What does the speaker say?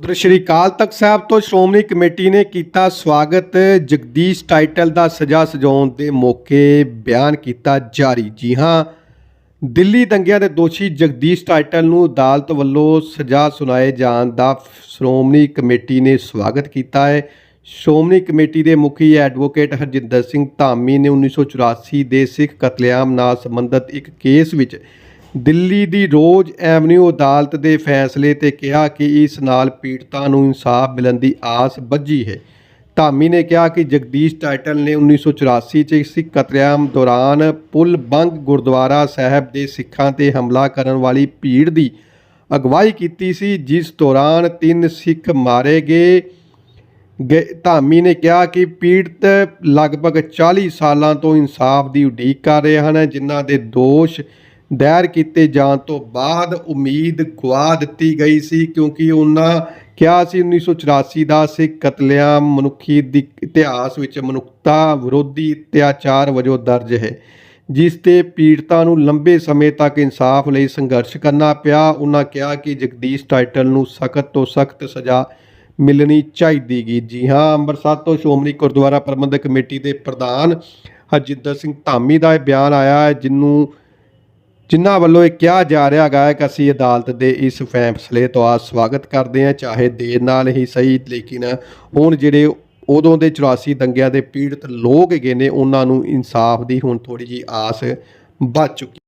ਉਧਰ ਸ਼੍ਰੀ ਅਕਾਲ ਤਖਤ ਸਾਹਿਬ ਤੋਂ ਸ਼੍ਰੋਮਣੀ ਕਮੇਟੀ ਨੇ ਕੀਤਾ ਸਵਾਗਤ। ਜਗਦੀਸ਼ ਟਾਈਟਲ ਦਾ ਸਜਾ ਸਜਾਉਣ ਦੇ ਮੌਕੇ ਬਿਆਨ ਕੀਤਾ ਜਾਰੀ। ਜੀ ਹਾਂ, ਦਿੱਲੀ ਦੰਗਿਆਂ ਦੇ ਦੋਸ਼ੀ ਜਗਦੀਸ਼ ਟਾਈਟਲ ਨੂੰ ਅਦਾਲਤ ਵੱਲੋਂ ਸਜ਼ਾ ਸੁਣਾਏ ਜਾਣ ਦਾ ਸ਼੍ਰੋਮਣੀ ਕਮੇਟੀ ਨੇ ਸਵਾਗਤ ਕੀਤਾ ਹੈ। ਸ਼੍ਰੋਮਣੀ ਕਮੇਟੀ ਦੇ ਮੁਖੀ ਐਡਵੋਕੇਟ ਹਰਜਿੰਦਰ ਸਿੰਘ ਧਾਮੀ ਨੇ 1984 ਦੇ ਸਿੱਖ ਕਤਲੇਆਮ ਨਾਲ ਸੰਬੰਧਿਤ ਇੱਕ ਕੇਸ ਵਿੱਚ ਦਿੱਲੀ ਦੀ ਰੋਜ਼ ਐਵਨਿਊ ਅਦਾਲਤ ਦੇ ਫੈਸਲੇ ਤੇ ਕਿਹਾ ਕਿ ਇਸ ਨਾਲ ਪੀੜਤਾਂ ਨੂੰ ਇਨਸਾਫ ਮਿਲਣ ਦੀ ਆਸ ਬੱਝੀ ਹੈ। ਧਾਮੀ ਨੇ ਕਿਹਾ ਕਿ ਜਗਦੀਸ਼ ਟਾਈਟਲ ਨੇ 1984 ਚ ਸਿੱਖ ਕਤਲੇਆਮ ਦੌਰਾਨ ਪੁਲ ਬੰਗ ਗੁਰਦੁਆਰਾ ਸਾਹਿਬ ਦੇ ਸਿੱਖਾਂ ਤੇ ਹਮਲਾ ਕਰਨ ਵਾਲੀ ਭੀੜ ਦੀ ਅਗਵਾਈ ਕੀਤੀ ਸੀ, ਜਿਸ ਦੌਰਾਨ ਤਿੰਨ ਸਿੱਖ ਮਾਰੇ ਗਏ। ਗਏ ਧਾਮੀ ਨੇ ਕਿਹਾ ਕਿ ਪੀੜਤ ਲਗਭਗ 40 ਸਾਲਾਂ ਤੋਂ ਇਨਸਾਫ ਦੀ ਉਡੀਕ ਕਰ ਰਹੇ ਹਨ, ਜਿਨ੍ਹਾਂ ਦੇ ਦੋਸ਼ ਦਾਇਰ ਕੀਤੇ ਜਾਣ ਤੋਂ ਬਾਅਦ ਉਮੀਦ ਗਵਾ ਦਿੱਤੀ ਗਈ ਸੀ ਕਿਉਂਕਿ ਉਹਨਾਂ ਕਿਹਾ ਸੀ 1984 ਦਾ ਸਿੱਖ ਕਤਲੇਆਮ ਮਨੁੱਖੀ ਦੀ ਇਤਿਹਾਸ ਵਿੱਚ ਮਨੁੱਖਤਾ ਵਿਰੋਧੀ ਅਤਿਆਚਾਰ ਵਜੋਂ ਦਰਜ ਹੈ। ਜਿਸ ਤੇ ਪੀੜਤਾਂ ਨੂੰ ਲੰਬੇ ਸਮੇਂ ਤੱਕ ਇਨਸਾਫ ਲਈ ਸੰਘਰਸ਼ ਕਰਨਾ ਪਿਆ, ਉਹਨਾਂ ਕਿਹਾ ਕਿ ਜਗਦੀਸ਼ ਟਾਈਟਲ ਨੂੰ ਸਖਤ ਤੋਂ ਸਖਤ ਸਜ਼ਾ ਮਿਲਣੀ ਚਾਹੀਦੀ ਗੀ। ਜੀ ਹਾਂ, ਅੰਮ੍ਰਿਤਸਰ ਤੋਂ ਸ਼੍ਰੋਮਣੀ ਗੁਰਦੁਆਰਾ ਪ੍ਰਬੰਧਕ ਕਮੇਟੀ ਦੇ ਪ੍ਰਧਾਨ ਹਰਜਿੰਦਰ ਸਿੰਘ ਧਾਮੀ ਦਾ ਇਹ ਬਿਆਨ ਆਇਆ ਹੈ ਜਿਹਨੂੰ ਜਿਨ੍ਹਾਂ ਵੱਲੋਂ ਇਹ ਕਿਹਾ ਜਾ ਰਿਹਾ ਹੈਗਾ ਹੈ ਕਿ ਅਸੀਂ ਅਦਾਲਤ ਦੇ ਇਸ ਫੈਸਲੇ ਤੋਂ ਆ ਸਵਾਗਤ ਕਰਦੇ ਹਾਂ, ਚਾਹੇ ਦੇਰ ਨਾਲ ਹੀ ਸਹੀ, ਲੇਕਿਨ ਹੁਣ ਜਿਹੜੇ ਉਦੋਂ ਦੇ 84 ਦੰਗਿਆਂ ਦੇ ਪੀੜਤ ਲੋਕ ਹੈਗੇ ਨੇ, ਉਹਨਾਂ ਨੂੰ ਇਨਸਾਫ ਦੀ ਹੁਣ ਥੋੜੀ ਜੀ ਆਸ ਬਚ ਚੁੱਕੀ